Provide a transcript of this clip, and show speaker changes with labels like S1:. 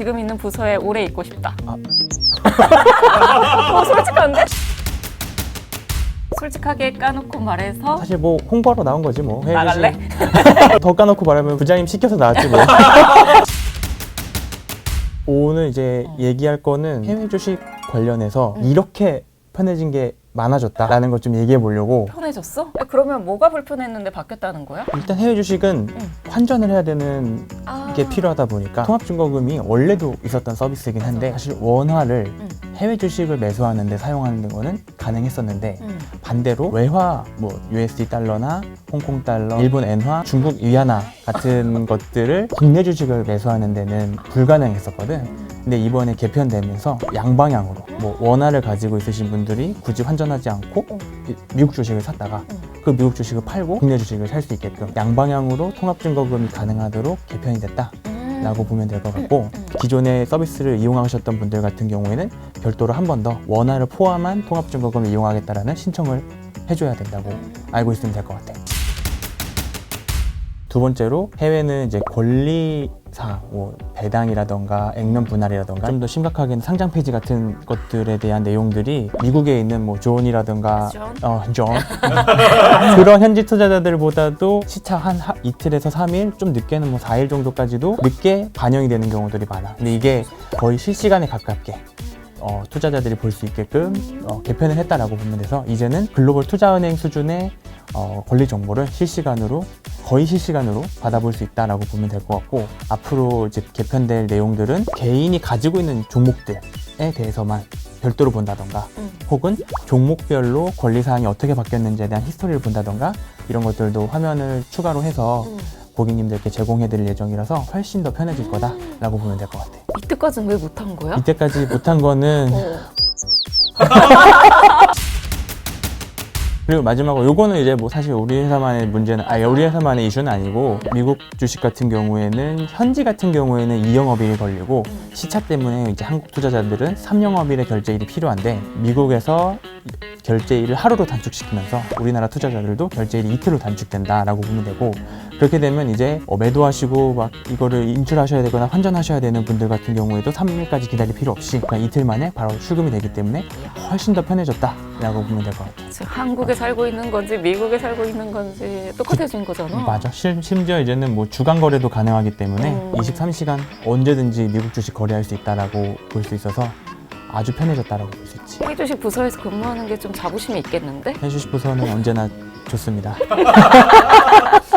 S1: 지금 있는 부서에 오래 있고 싶다.
S2: 아.
S1: 어, 솔직한데? 솔직하게 까놓고 말해서
S2: 사실 뭐 홍보하러 나온 거지 뭐. 해외
S1: 나갈래?
S2: 더 까놓고 말하면 부장님 시켜서 나왔지 뭐. 오늘 이제
S1: 어.
S2: 얘기할 거는 해외 주식 관련해서
S1: 음.
S2: 이렇게 편해진 게 많아졌다라는 것 좀 얘기해 보려고.
S1: 편해졌어? 야, 그러면 뭐가 불편했는데 바뀌었다는 거야?
S2: 일단 해외 주식은
S1: 응.
S2: 환전을 해야 되는
S1: 아.
S2: 게 필요하다 보니까 통합증거금이 원래도 있었던 서비스이긴 한데 사실 원화를
S1: 응.
S2: 해외 주식을 매수하는데 사용하는 거는 가능했었는데
S1: 응.
S2: 반대로 외화 뭐 USD 달러나 홍콩 달러, 일본 엔화, 중국 위안화 같은 것들을 국내 주식을 매수하는 데는 불가능했었거든. 근데 이번에 개편되면서 양방향으로 뭐 원화를 가지고 있으신 분들이 굳이 환전하지 않고
S1: 응.
S2: 이- 미국 주식을 샀다가
S1: 응.
S2: 그 미국 주식을 팔고 국내 주식을 살 수 있게끔 양방향으로 통합증거금이 가능하도록 개편이 됐다.
S1: 음.
S2: 라고 보면 될 것 같고
S1: 음.
S2: 기존의 서비스를 이용하셨던 분들 같은 경우에는 별도로 한 번 더 원화를 포함한 통합증거금을 이용하겠다라는 신청을 해줘야 된다고
S1: 음.
S2: 알고 있으면 될 것 같아요. 두 번째로 해외는 이제 권리사, 뭐 배당이라던가 액면 분할이라던가 좀 더 심각하게는 상장 폐지 같은 것들에 대한 내용들이 미국에 있는 뭐 존이라던가
S1: 존?
S2: 어, 존 그런 현지 투자자들보다도 시차 한 하- 이틀에서 3일, 좀 늦게는 뭐 4일 정도까지도 늦게 반영이 되는 경우들이 많아. 근데 이게 거의 실시간에 가깝게 어, 투자자들이 볼 수 있게끔 어, 개편을 했다라고 보면 돼서 이제는 글로벌 투자은행 수준의 어, 권리 정보를 실시간으로 거의 실시간으로 받아볼 수 있다라고 보면 될 것 같고 앞으로 이제 개편될 내용들은 개인이 가지고 있는 종목들에 대해서만 별도로 본다던가
S1: 음.
S2: 혹은 종목별로 권리 사항이 어떻게 바뀌었는지에 대한 히스토리를 본다던가 이런 것들도 화면을 추가로 해서
S1: 음.
S2: 고객님들께 제공해드릴 예정이라서 훨씬 더 편해질 거다라고 보면 될 것 같아요.
S1: 이때까지는 왜 못한 거야?
S2: 이때까지 못한 거는
S1: 어.
S2: 그리고 마지막으로 요거는 이제 뭐 사실 우리 회사만의 문제는 아 우리 회사만의 이슈는 아니고 미국 주식 같은 경우에는 현지 같은 경우에는 2영업일이 걸리고 시차 때문에 이제 한국 투자자들은 3영업일의 결제일이 필요한데 미국에서 결제일을 하루로 단축시키면서 우리나라 투자자들도 결제일이 이틀로 단축된다라고 보면 되고 그렇게 되면 이제 어, 매도하시고 막 이거를 인출하셔야 되거나 환전하셔야 되는 분들 같은 경우에도 3일까지 기다릴 필요 없이 그냥 이틀 만에 바로 출금이 되기 때문에 훨씬 더 편해졌다라고 보면 될 것 같아요.
S1: 한국에 살고 있는 건지 미국에 살고 있는 건지 똑같아진 거잖아.
S2: 맞아. 실, 심지어 이제는 뭐 주간 거래도 가능하기 때문에
S1: 음.
S2: 23시간 언제든지 미국 주식 거래할 수 있다라고 볼 수 있어서 아주 편해졌다라고 볼 수 있지.
S1: 해외 주식 부서에서 근무하는 게 좀 자부심이 있겠는데?
S2: 해주식 부서는 언제나 좋습니다.